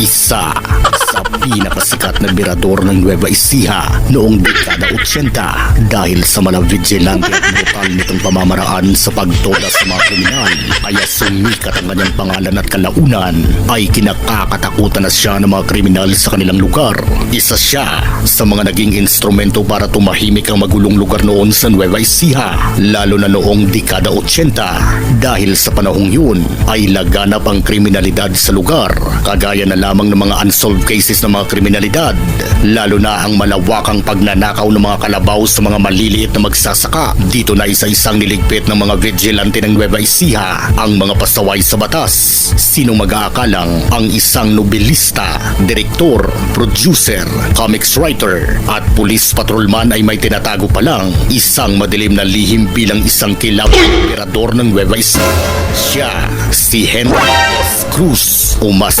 Isa sa pinakasikat na mirador ng Nueva Ecija noong dekada 80 dahil sa mga vigilante at brutal nitong pamamaraan sa pagtoda sa mga kriminal kaya sumikat ang kanyang pangalan at kalaunan ay kinakakatakutan na siya ng mga kriminal sa kanilang lugar. Isa siya sa mga naging instrumento para tumahimik ang magulong lugar noon sa Nueva Ecija lalo na noong dekada 80 dahil sa panahong yun ay laganap ang kriminalidad sa lugar kagaya na lamang ng mga unsolved cases ng mga kriminalidad lalo na ang malawakang pagnanakaw ng mga kalabaw sa mga maliliit na magsasaka. Dito na isa-isang niligpit ng mga vigilante ng Nueva Ecija ang mga pasaway sa batas. Sino mag-aakalang ang isang nobilista direktor, producer, comics writer at police patrolman ay may tinatago pa lang isang madilim na lihim bilang isang kilabang operador ng Nueva Ecija? Siya si Henry. Cruz o mas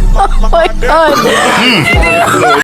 my God! Hmm.